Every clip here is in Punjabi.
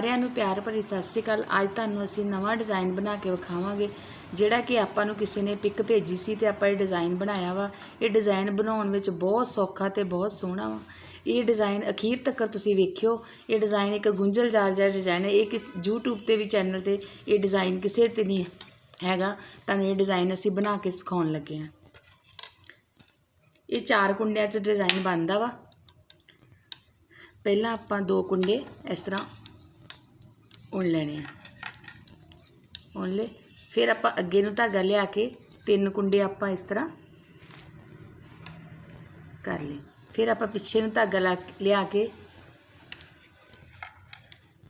ਸਾਰਿਆਂ ਨੂੰ ਪਿਆਰ ਭਰੀ ਸਤਿ ਸ਼੍ਰੀ ਅਕਾਲ। ਅੱਜ ਤੁਹਾਨੂੰ ਅਸੀਂ ਨਵਾਂ ਡਿਜ਼ਾਈਨ ਬਣਾ ਕੇ ਵਿਖਾਵਾਂਗੇ, ਜਿਹੜਾ ਕਿ ਆਪਾਂ ਨੂੰ ਕਿਸੇ ਨੇ ਪਿਕ ਭੇਜੀ ਸੀ ਤੇ ਆਪਾਂ ਇਹ ਡਿਜ਼ਾਈਨ ਬਣਾਇਆ ਵਾ। ਇਹ ਡਿਜ਼ਾਈਨ ਬਣਾਉਣ ਵਿੱਚ ਬਹੁਤ ਸੌਖਾ ਤੇ ਬਹੁਤ ਸੋਹਣਾ ਵਾ। ਇਹ ਡਿਜ਼ਾਈਨ ਅਖੀਰ ਤੱਕ ਤੁਸੀਂ ਵੇਖਿਓ। ਇਹ ਡਿਜ਼ਾਈਨ ਇੱਕ ਗੁੰਝਲਦਾਰ ਜਿਹਾ ਡਿਜ਼ਾਈਨ ਹੈ। ਇਹ ਕਿਸ YouTube ਤੇ ਵੀ ਚੈਨਲ ਤੇ ਇਹ ਡਿਜ਼ਾਈਨ ਕਿਸੇ ਤੇ ਨਹੀਂ ਹੈਗਾ। ਤੁਹਾਨੂੰ ਇਹ ਡਿਜ਼ਾਈਨ ਅਸੀਂ ਬਣਾ ਕੇ ਸਿਖਾਉਣ ਲੱਗੇ ਹਾਂ। ਇਹ ਚਾਰ ਕੁੰਡਿਆਂ 'ਚ ਡਿਜ਼ਾਈਨ ਬਣਦਾ ਵਾ। ਪਹਿਲਾਂ ਆਪਾਂ ਦੋ ਕੁੰਡੇ ਇਸ ਤਰ੍ਹਾਂ ਉਣ ਲੈਣੇ ਆ। ਉਣ ਲੈ। ਫਿਰ ਆਪਾਂ ਅੱਗੇ ਨੂੰ ਧਾਗਾ ਲਿਆ ਕੇ ਤਿੰਨ ਕੁੰਡੇ ਆਪਾਂ ਇਸ ਤਰ੍ਹਾਂ ਕਰ ਲਏ। ਫਿਰ ਆਪਾਂ ਪਿੱਛੇ ਨੂੰ ਧਾਗਾ ਲਾ ਲਿਆ ਕੇ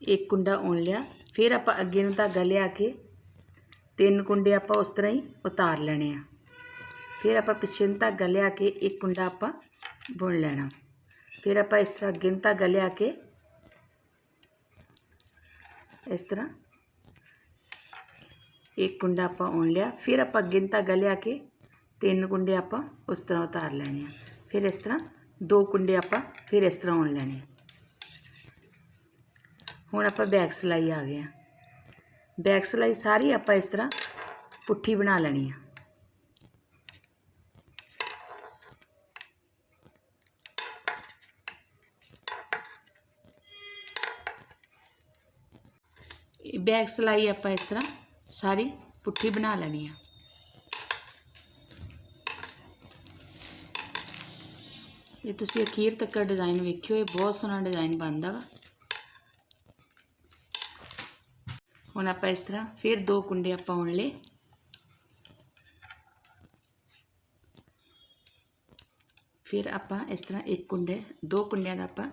ਇੱਕ ਕੁੰਡਾ ਉਣ ਲਿਆ। ਫਿਰ ਆਪਾਂ ਅੱਗੇ ਨੂੰ ਧਾਗਾ ਲਿਆ ਕੇ ਤਿੰਨ ਕੁੰਡੇ ਆਪਾਂ ਉਸ ਤਰ੍ਹਾਂ ਹੀ ਉਤਾਰ ਲੈਣੇ ਆ। ਫਿਰ ਆਪਾਂ ਪਿੱਛੇ ਨੂੰ ਧਾਗਾ ਲਿਆ ਕੇ ਇੱਕ ਕੁੰਡਾ ਆਪਾਂ ਬੁਣ ਲੈਣਾ। ਫਿਰ ਆਪਾਂ ਇਸ ਤਰ੍ਹਾਂ ਅੱਗੇ ਨੂੰ ਧਾਗਾ ਲਿਆ ਕੇ ਇਸ ਤਰ੍ਹਾਂ। ਇੱਕ ਕੁੰਡਾ ਆਪਾਂ ਉਣ ਲਿਆ, ਫਿਰ ਆਪਾਂ ਗਿਣ ਧਾਗਾ ਲਿਆ ਕੇ ਤਿੰਨ ਕੁੰਡੇ ਆਪਾਂ ਉਸ ਤਰ੍ਹਾਂ ਉਤਾਰ ਲੈਣੇ ਆ। ਫਿਰ ਇਸ ਤਰ੍ਹਾਂ ਦੋ ਕੁੰਡੇ ਆਪਾਂ ਫਿਰ ਇਸ ਤਰ੍ਹਾਂ ਉਣ ਲੈਣੇ ਆ। ਹੁਣ ਆਪਾਂ ਬੈਕ ਸਿਲਾਈ ਆ ਗਏ ਆ। ਬੈਕ ਸਿਲਾਈ ਸਾਰੀ ਆਪਾਂ ਇਸ ਤਰ੍ਹਾਂ ਪੁੱਠੀ ਬਣਾ ਲੈਣੀ ਆ। ਬੈਕ ਸਿਲਾਈ ਆਪਾਂ ਇਸ ਤਰ੍ਹਾਂ ਸਾਰੀ ਪੁੱਠੀ ਬਣਾ ਲੈਣੀ ਆ। ਇਹ ਤੁਸੀਂ ਅਖੀਰ ਤੱਕ ਡਿਜ਼ਾਈਨ ਵੇਖਿਓ, ਇਹ ਬਹੁਤ ਸੋਹਣਾ ਡਿਜ਼ਾਈਨ ਬਣਦਾ ਵਾ। ਹੁਣ ਆਪਾਂ ਇਸ ਤਰ੍ਹਾਂ ਫਿਰ ਦੋ ਕੁੰਡੇ ਆਪਾਂ ਉਣ ਲਏ। ਫਿਰ ਆਪਾਂ ਇਸ ਤਰ੍ਹਾਂ ਇੱਕ ਕੁੰਡੇ, ਦੋ ਕੁੰਡਿਆਂ ਦਾ ਆਪਾਂ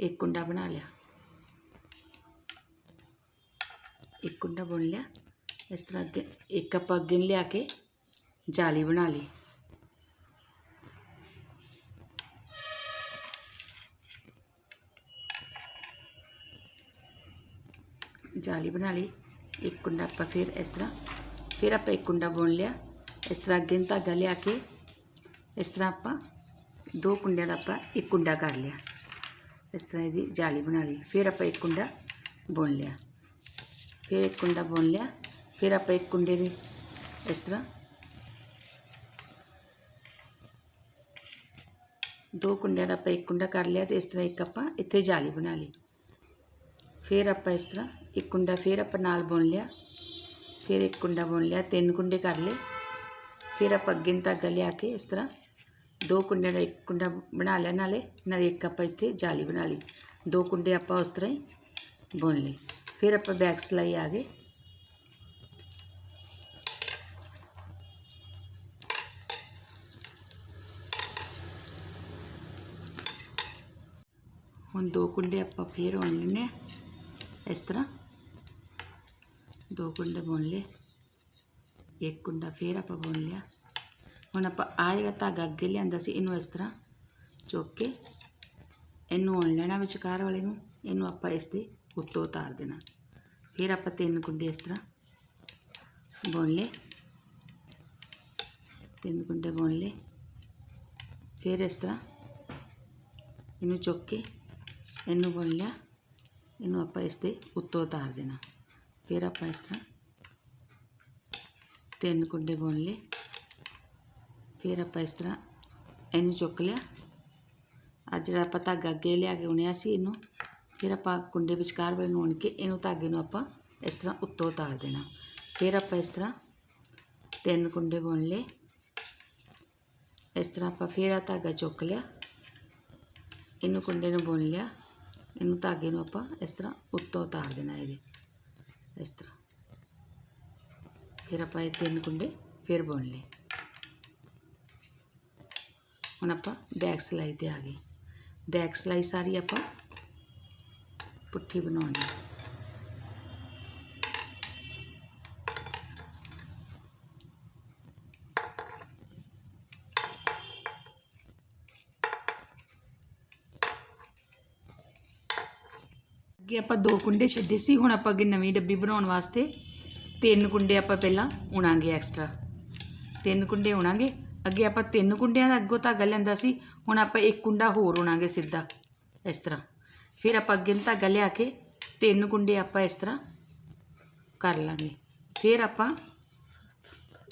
ਇੱਕ ਕੁੰਡਾ ਬਣਾ ਲਿਆ। ਇੱਕ ਕੁੰਡਾ ਬੁਣ ਲਿਆ ਇਸ ਤਰ੍ਹਾਂ ਅੱਗੇ ਇੱਕ ਆਪਾਂ ਅੱਗੇ ਨੂੰ ਲਿਆ ਕੇ ਜਾਲੀ ਬਣਾ ਲਈ ਜਾਲੀ ਬਣਾ ਲਈ ਇੱਕ ਕੁੰਡਾ ਆਪਾਂ ਫਿਰ ਇਸ ਤਰ੍ਹਾਂ ਫਿਰ ਆਪਾਂ ਇੱਕ ਕੁੰਡਾ ਬੁਣ ਲਿਆ ਇਸ ਤਰ੍ਹਾਂ ਅੱਗੇ ਨੂੰ ਧਾਗਾ ਲਿਆ ਕੇ ਇਸ ਤਰ੍ਹਾਂ ਆਪਾਂ ਦੋ ਕੁੰਡਿਆਂ ਦਾ ਆਪਾਂ ਇੱਕ ਕੁੰਡਾ ਕਰ ਲਿਆ ਇਸ ਤਰ੍ਹਾਂ ਇਹਦੀ ਜਾਲੀ ਬਣਾ ਲਈ ਫਿਰ ਆਪਾਂ ਇੱਕ ਕੁੰਡਾ ਬੁਣ ਲਿਆ ਫਿਰ ਇੱਕ ਕੁੰਡਾ ਬੁਣ ਲਿਆ। ਫਿਰ ਆਪਾਂ ਇੱਕ ਕੁੰਡੇ ਦੇ ਇਸ ਤਰ੍ਹਾਂ ਦੋ ਕੁੰਡਿਆਂ ਦਾ ਆਪਾਂ ਇੱਕ ਕੁੰਡਾ ਕਰ ਲਿਆ ਤੇ ਇਸ ਤਰ੍ਹਾਂ ਇੱਕ ਆਪਾਂ ਇੱਥੇ ਜਾਲੀ ਬਣਾ ਲਈ। ਫਿਰ ਆਪਾਂ ਇਸ ਤਰ੍ਹਾਂ ਇੱਕ ਕੁੰਡਾ ਫਿਰ ਆਪਾਂ ਨਾਲ ਬੁਣ ਲਿਆ। ਫਿਰ ਇੱਕ ਕੁੰਡਾ ਬੁਣ ਲਿਆ, ਤਿੰਨ ਕੁੰਡੇ ਕਰ ਲਏ। ਫਿਰ ਆਪਾਂ ਅੱਗੇ ਨੂੰ ਧਾਗਾ ਲਿਆ ਕੇ ਇਸ ਤਰ੍ਹਾਂ ਦੋ ਕੁੰਡਿਆਂ ਦਾ ਇੱਕ ਕੁੰਡਾ ਬਣਾ ਲਿਆ ਨਾਲੇ ਨਾਲੇ ਇੱਕ ਆਪਾਂ ਇੱਥੇ ਜਾਲੀ ਬਣਾ ਲਈ। ਦੋ ਕੁੰਡੇ ਆਪਾਂ ਉਸ ਤਰ੍ਹਾਂ ਹੀ ਬੁਣ ਲਏ। ਫਿਰ ਆਪਾਂ ਬੈਕ ਸਿਲਾਈ ਆ ਗਏ। ਹੁਣ ਦੋ ਕੁੰਡੇ ਆਪਾਂ ਫੇਰ ਬੁਣ ਲੈਣੇ ਆ। ਇਸ ਤਰ੍ਹਾਂ ਦੋ ਕੁੰਡੇ ਬੁਣ ਲਏ। ਇੱਕ ਕੁੰਡਾ ਫੇਰ ਆਪਾਂ ਬੁਣ ਲਿਆ। ਹੁਣ ਆਪਾਂ ਆ ਜਿਹੜਾ ਧਾਗਾ ਅੱਗੇ ਲਿਆਂਦਾ ਸੀ, ਇਹਨੂੰ ਇਸ ਤਰ੍ਹਾਂ ਚੁੱਕ ਕੇ ਇਹਨੂੰ ਉਣ ਲੈਣਾ ਵਿਚਕਾਰ ਵਾਲੇ ਨੂੰ। ਇਹਨੂੰ ਆਪਾਂ ਇਸ ਦੇ ਉੱਤੋਂ ਉਤਾਰ ਦੇਣਾ ਫਿਰ ਆਪਾਂ ਤਿੰਨ ਕੁੰਡੇ ਇਸ ਤਰ੍ਹਾਂ ਬੁਣ ਲਏ ਤਿੰਨ ਕੁੰਡੇ ਬੁਣ ਲਏ ਫਿਰ ਇਸ ਤਰ੍ਹਾਂ ਇਹਨੂੰ ਚੁੱਕ ਕੇ ਇਹਨੂੰ ਬੁਣ ਲਿਆ ਇਹਨੂੰ ਆਪਾਂ ਇਸ ਦੇ ਉੱਤੋਂ ਉਤਾਰ ਦੇਣਾ ਫਿਰ ਆਪਾਂ ਇਸ ਤਰ੍ਹਾਂ ਤਿੰਨ ਕੁੰਡੇ ਬੁਣ ਲਏ ਫਿਰ ਆਪਾਂ ਇਸ ਤਰ੍ਹਾਂ ਇਹਨੂੰ ਚੁੱਕ ਲਿਆ ਆ ਜਿਹੜਾ ਆਪਾਂ ਧਾਗਾ ਅੱਗੇ ਲਿਆ ਕੇ ਉਣਿਆ ਸੀ ਇਹਨੂੰ ਫਿਰ ਆਪਾਂ ਕੁੰਡੇ ਵਿਚਕਾਰ ਵਾਲੇ ਨੂੰ ਉਣ ਕੇ ਇਹਨੂੰ ਧਾਗੇ ਨੂੰ ਆਪਾਂ ਇਸ ਤਰ੍ਹਾਂ ਉੱਤੋਂ ਉਤਾਰ ਦੇਣਾ। ਫਿਰ ਆਪਾਂ ਇਸ ਤਰ੍ਹਾਂ ਤਿੰਨ ਕੁੰਡੇ ਬੁਣ ਲਏ। ਇਸ ਤਰ੍ਹਾਂ ਆਪਾਂ ਫਿਰ ਆ ਧਾਗਾ ਚੁੱਕ ਲਿਆ। ਇਹਨੂੰ ਕੁੰਡੇ ਨੂੰ ਬੁਣ ਲਿਆ। ਇਹਨੂੰ ਧਾਗੇ ਨੂੰ ਆਪਾਂ ਇਸ ਤਰ੍ਹਾਂ ਉੱਤੋਂ ਉਤਾਰ ਦੇਣਾ ਇਹਦੇ। ਇਸ ਤਰ੍ਹਾਂ। ਫਿਰ ਆਪਾਂ ਇਹ ਤਿੰਨ ਕੁੰਡੇ ਫਿਰ ਬੁਣ ਲਏ। ਹੁਣ ਆਪਾਂ ਬੈਕ ਸਿਲਾਈ ਤੇ ਆ ਗਏ। ਬੈਕ ਸਿਲਾਈ ਸਾਰੀ ਆਪਾਂ ਪੁੱਠੀ ਬਣਾਉਣੀ ਅੱਗੇ ਆਪਾਂ ਦੋ ਕੁੰਡੇ ਛੱਡੇ ਸੀ, ਹੁਣ ਆਪਾਂ ਅੱਗੇ ਨਵੀਂ ਡੱਬੀ ਬਣਾਉਣ ਵਾਸਤੇ। ਤਿੰਨ ਕੁੰਡੇ ਆਪਾਂ ਪਹਿਲਾਂ ਉਣਾਂਗੇ ਐਕਸਟਰਾ ਤਿੰਨ ਕੁੰਡੇ ਉਣਾਂਗੇ। ਅੱਗੇ ਆਪਾਂ ਤਿੰਨ ਕੁੰਡਿਆਂ ਦਾ ਅੱਗੋਂ ਧਾਗਾ ਲੈਂਦਾ ਸੀ, ਹੁਣ ਆਪਾਂ ਇੱਕ ਕੁੰਡਾ ਹੋਰ ਉਣਾਂਗੇ ਸਿੱਧਾ, ਇਸ ਤਰ੍ਹਾਂ। ਫਿਰ ਆਪਾਂ ਅੱਗੇ ਨੂੰ ਧਾਗਾ ਲਿਆ ਕੇ ਤਿੰਨ ਕੁੰਡੇ ਆਪਾਂ ਇਸ ਤਰ੍ਹਾਂ ਕਰ ਲਾਂਗੇ। ਫਿਰ ਆਪਾਂ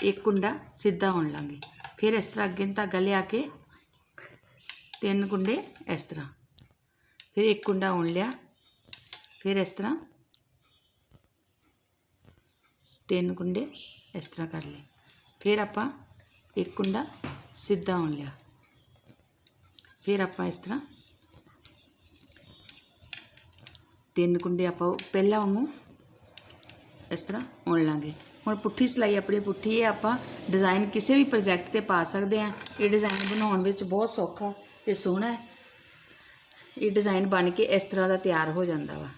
ਇੱਕ ਕੁੰਡਾ ਸਿੱਧਾ ਹੋਣ ਲਾਂਗੇ। ਫਿਰ ਇਸ ਤਰ੍ਹਾਂ ਅੱਗੇ ਨੂੰ ਧਾਗਾ ਲਿਆ ਕੇ ਤਿੰਨ ਕੁੰਡੇ ਇਸ ਤਰ੍ਹਾਂ। ਫਿਰ ਇੱਕ ਕੁੰਡਾ ਹੋਣ ਲਿਆ। ਫਿਰ ਇਸ ਤਰ੍ਹਾਂ ਤਿੰਨ ਕੁੰਡੇ ਇਸ ਤਰ੍ਹਾਂ ਕਰ ਲਏ। ਫਿਰ ਆਪਾਂ ਇੱਕ ਕੁੰਡਾ ਸਿੱਧਾ ਹੋਣ ਲਿਆ। ਫਿਰ ਆਪਾਂ ਇਸ ਤਰ੍ਹਾਂ ਤਿੰਨ ਕੁੰਡੇ ਆਪਾਂ ਉਹ ਪਹਿਲਾਂ ਵਾਂਗੂ ਇਸ ਤਰ੍ਹਾਂ ਉਣ ਲਾਂਗੇ। ਹੁਣ ਪੁੱਠੀ ਸਿਲਾਈ ਆਪਣੀ ਪੁੱਠੀ ਹੈ, ਆਪਾਂ ਡਿਜ਼ਾਈਨ ਕਿਸੇ ਵੀ ਪ੍ਰੋਜੈਕਟ ਤੇ ਪਾ ਸਕਦੇ ਆ ਇਹ ਡਿਜ਼ਾਈਨ ਬਣਾਉਣ ਵਿੱਚ ਬਹੁਤ ਸੌਖਾ ਤੇ ਸੋਹਣਾ ਹੈ। ਇਹ ਡਿਜ਼ਾਈਨ ਬਣ ਕੇ ਇਸ ਤਰ੍ਹਾਂ ਦਾ ਤਿਆਰ ਹੋ ਜਾਂਦਾ ਵਾ।